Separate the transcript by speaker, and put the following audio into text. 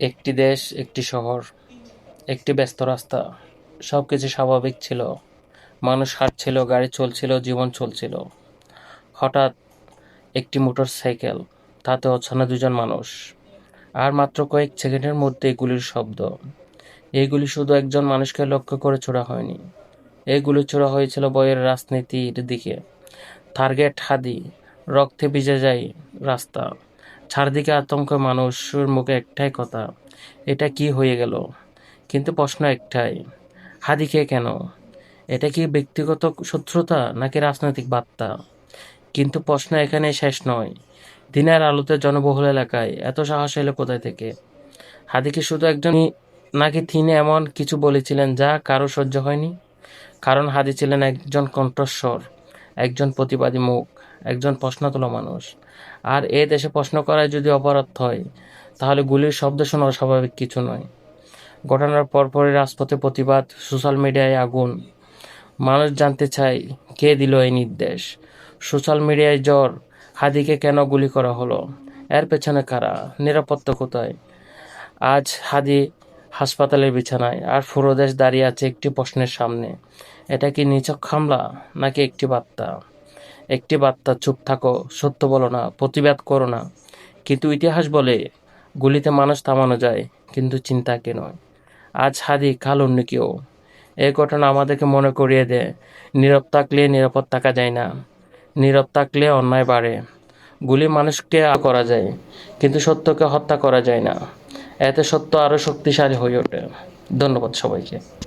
Speaker 1: একটি দেশ, একটি শহর, একটি ব্যস্ত রাস্তা সব কিছু স্বাভাবিক ছিল। মানুষ হাঁটছিল, গাড়ি চলছিল, জীবন চলছিল। হঠাৎ একটি মোটর সাইকেল তাতে অছানা দুজন মানুষ, আর মাত্র কয়েক সেকেন্ডের মধ্যে গুলির শব্দ। এইগুলি শুধু একজন মানুষকে লক্ষ্য করে ছোড়া হয়নি। এইগুলি ছোড়া হয়েছিল বইয়ের রাজনীতির দিকে। টার্গেট হাদি, রক্তে ভিজে যায় রাস্তা। চারদিকে আতঙ্ক মানুষের মুখে একটাই কথা, এটা কি হয়ে গেল? কিন্তু প্রশ্ন একটাই হাদিকে কেন? এটা কি ব্যক্তিগত শত্রুতা নাকি রাজনৈতিক বার্তা? কিন্তু প্রশ্ন এখানে শেষ নয়, দিনের আলোতে জনবহুল এলাকায় এত সাহস এলো কোথায় থেকে? হাদিকে শুধু একজন নাকি তিনি এমন কিছু বলেছিলেন যা কারও সহ্য হয়নি? কারণ হাদি ছিলেন একজন কণ্ঠস্বর, একজন প্রতিবাদী মুখ। একজন প্রশ্ন তোলা মানুষ। আর এ দেশে প্রশ্ন করায় যদি অপরাধ হয়, তাহলে গুলির শব্দ শোনা স্বাভাবিক কিছু নয়। ঘটনার পরপরই রাজপথে প্রতিবাদ, সোশ্যাল মিডিয়ায় আগুন। মানুষ জানতে চায়, কে দিল এই নির্দেশ? সোশ্যাল মিডিয়ায় জ্বর, হাদিকে কেন গুলি করা হলো? এর পেছনে কারা? নিরাপত্তা কোথায়? আজ হাদি হাসপাতালের বিছানায়, আর পুরো দেশ দাঁড়িয়ে আছে একটি প্রশ্নের সামনে। এটা কি নিছক হামলা, নাকি একটি বার্তা? একটি বার্তা, চুপ থাকো, সত্য বলো না, প্রতিবাদ করো না। কিন্তু ইতিহাস বলে, গুলিতে মানুষ থামানো যায়, কিন্তু চিন্তাকে নয়? আজ হাদি কাল অন্য কেউ এই ঘটনা আমাদেরকে মনে করিয়ে দেয়, নীরব থাকলে নিরাপদ থাকা যায় না, নীরব থাকলে অন্যায় বাড়ে। গুলি মানুষকে করা যায়, কিন্তু সত্যকে হত্যা করা যায় না। এতে সত্য আরও শক্তিশালী হয়ে ওঠে। ধন্যবাদ সবাইকে।